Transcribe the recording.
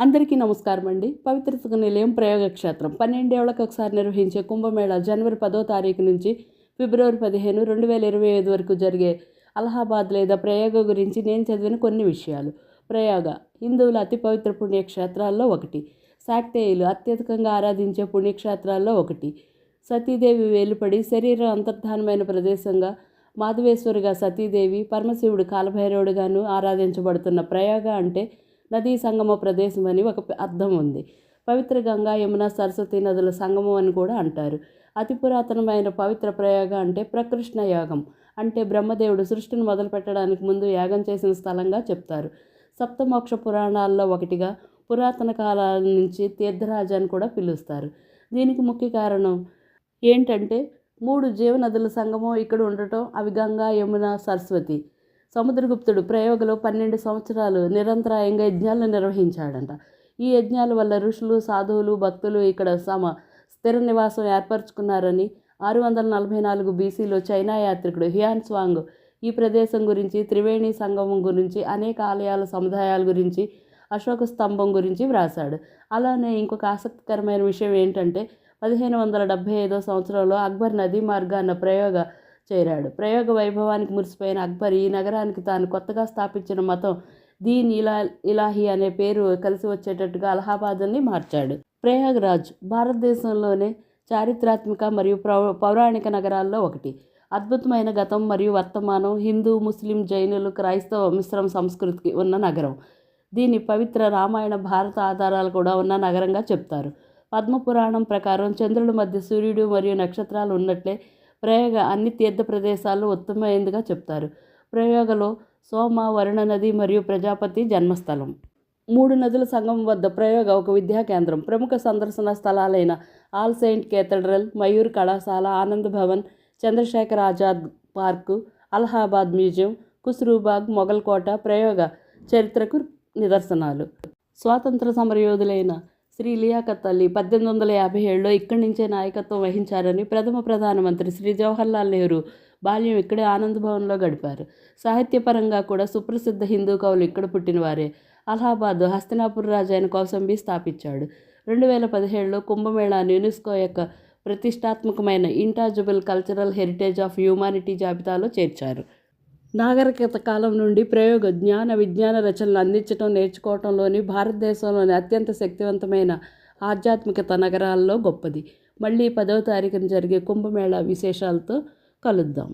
అందరికీ నమస్కారం అండి. పవిత్రతకు నిలయం ప్రయోగక్షేత్రం. పన్నెండేళ్ళకు ఒకసారి నిర్వహించే కుంభమేళా జనవరి పదో తారీఖు నుంచి ఫిబ్రవరి పదిహేను రెండు వేల ఇరవై ఐదు వరకు జరిగే అలహాబాద్ లేదా ప్రయాగ గురించి నేను చదివిన కొన్ని విషయాలు. ప్రయాగ హిందువుల అతి పవిత్ర పుణ్యక్షేత్రాల్లో ఒకటి. శాక్తేయులు అత్యధికంగా ఆరాధించే పుణ్యక్షేత్రాల్లో ఒకటి. సతీదేవి వేలుపడి శరీరం అంతర్ధానమైన ప్రదేశంగా మాధవేశ్వరిగా సతీదేవి పరమశివుడు కాలభైరవుడిగాను ఆరాధించబడుతున్న ప్రయాగ అంటే నదీ సంగమ ప్రదేశం అని ఒక అర్థం ఉంది. పవిత్ర గంగా యమున సరస్వతి నదుల సంగమం అని కూడా అంటారు. అతి పురాతనమైన పవిత్ర ప్రయోగం అంటే ప్రకృష్ణ యాగం. అంటే బ్రహ్మదేవుడు సృష్టిని మొదలు పెట్టడానికి ముందు యాగం చేసిన స్థలంగా చెప్తారు. సప్తమోక్ష పురాణాల్లో ఒకటిగా పురాతన కాలాల నుంచి తీర్థరాజు అని కూడా పిలుస్తారు. దీనికి ముఖ్య కారణం ఏంటంటే మూడు జీవనదుల సంగమం ఇక్కడ ఉండటం అవి గంగా యమున సరస్వతి. సముద్రగుప్తుడు ప్రయోగలో పన్నెండు సంవత్సరాలు నిరంతరాయంగా యజ్ఞాలను నిర్వహించాడంట. ఈ యజ్ఞాల వల్ల ఋషులు సాధువులు భక్తులు ఇక్కడ సమ స్థిర నివాసం ఏర్పరచుకున్నారని ఆరు వందల నలభై నాలుగు బీసీలో చైనా యాత్రికుడు హియాన్ స్వాంగ్ ఈ ప్రదేశం గురించి త్రివేణి సంగమం గురించి అనేక ఆలయాల సముదాయాల గురించి అశోక స్తంభం గురించి వ్రాశాడు. అలానే ఇంకొక ఆసక్తికరమైన విషయం ఏంటంటే పదిహేను వందల డెబ్భై ఐదో సంవత్సరంలో అక్బర్ నదీ మార్గాన్న ప్రయోగ చేరాడు. ప్రయోగ వైభవానికి మురిసిపోయిన అక్బర్ ఈ నగరానికి తాను కొత్తగా స్థాపించిన మతం దీన్ ఇలా ఇలాహి అనే పేరు కలిసి వచ్చేటట్టుగా అలహాబాద్ని మార్చాడు. ప్రయాగ్రాజ్ భారతదేశంలోనే చారిత్రాత్మక మరియు పౌరాణిక నగరాల్లో ఒకటి. అద్భుతమైన గతం మరియు వర్తమానం హిందూ ముస్లిం జైనులు క్రైస్తవ మిశ్రమ సంస్కృతికి ఉన్న నగరం. దీని పవిత్ర రామాయణ భారత ఆధారాలు కూడా ఉన్న నగరంగా చెప్తారు. పద్మపురాణం ప్రకారం చంద్రుడి మధ్య సూర్యుడు మరియు నక్షత్రాలు ఉన్నట్లే ప్రయోగ అన్ని తీర్థ ప్రదేశాలు ఉత్తమమైనదిగా చెప్తారు. ప్రయోగలో సోమ వరుణ నది మరియు ప్రజాపతి జన్మస్థలం. మూడు నదుల సంగమం వద్ద ప్రయోగ ఒక విద్యా కేంద్రం. ప్రముఖ సందర్శన స్థలాలైన ఆల్ సెయింట్ కేథడ్రల్ మయూర్ కళాశాల ఆనంద్ భవన్ చంద్రశేఖర్ ఆజాద్ పార్కు అలహాబాద్ మ్యూజియం కుస్రూబాగ్ మొఘల్ కోట ప్రయోగ చరిత్రకు నిదర్శనాలు. స్వాతంత్ర సమరయోధులైన శ్రీ లియాఖత్ అలీ పద్దెనిమిది వందల యాభై ఏడులో ఇక్కడి నుంచే నాయకత్వం వహించారని ప్రథమ ప్రధానమంత్రి శ్రీ జవహర్లాల్ నెహ్రూ బాల్యం ఇక్కడే ఆనంద్ భవన్లో గడిపారు. సాహిత్యపరంగా కూడా సుప్రసిద్ధ హిందూ కవులు ఇక్కడ పుట్టినవారే. అలహాబాద్ హస్తినాపుర రాజు అయిన కౌసంబి స్థాపించాడు. రెండు వేల పదిహేడులో కుంభమేళాను యునెస్కో యొక్క ప్రతిష్టాత్మకమైన intangible cultural heritage of humanity జాబితాలో చేర్చారు. నాగరికత కాలం నుండి ప్రయోగ జ్ఞాన విజ్ఞాన రచనలు అందించడం నేర్చుకోవటంలోని భారతదేశంలోని అత్యంత శక్తివంతమైన ఆధ్యాత్మికత నగరాల్లో గొప్పది. మళ్ళీ పదవ తారీఖున జరిగే కుంభమేళా విశేషాలతో కలుద్దాం.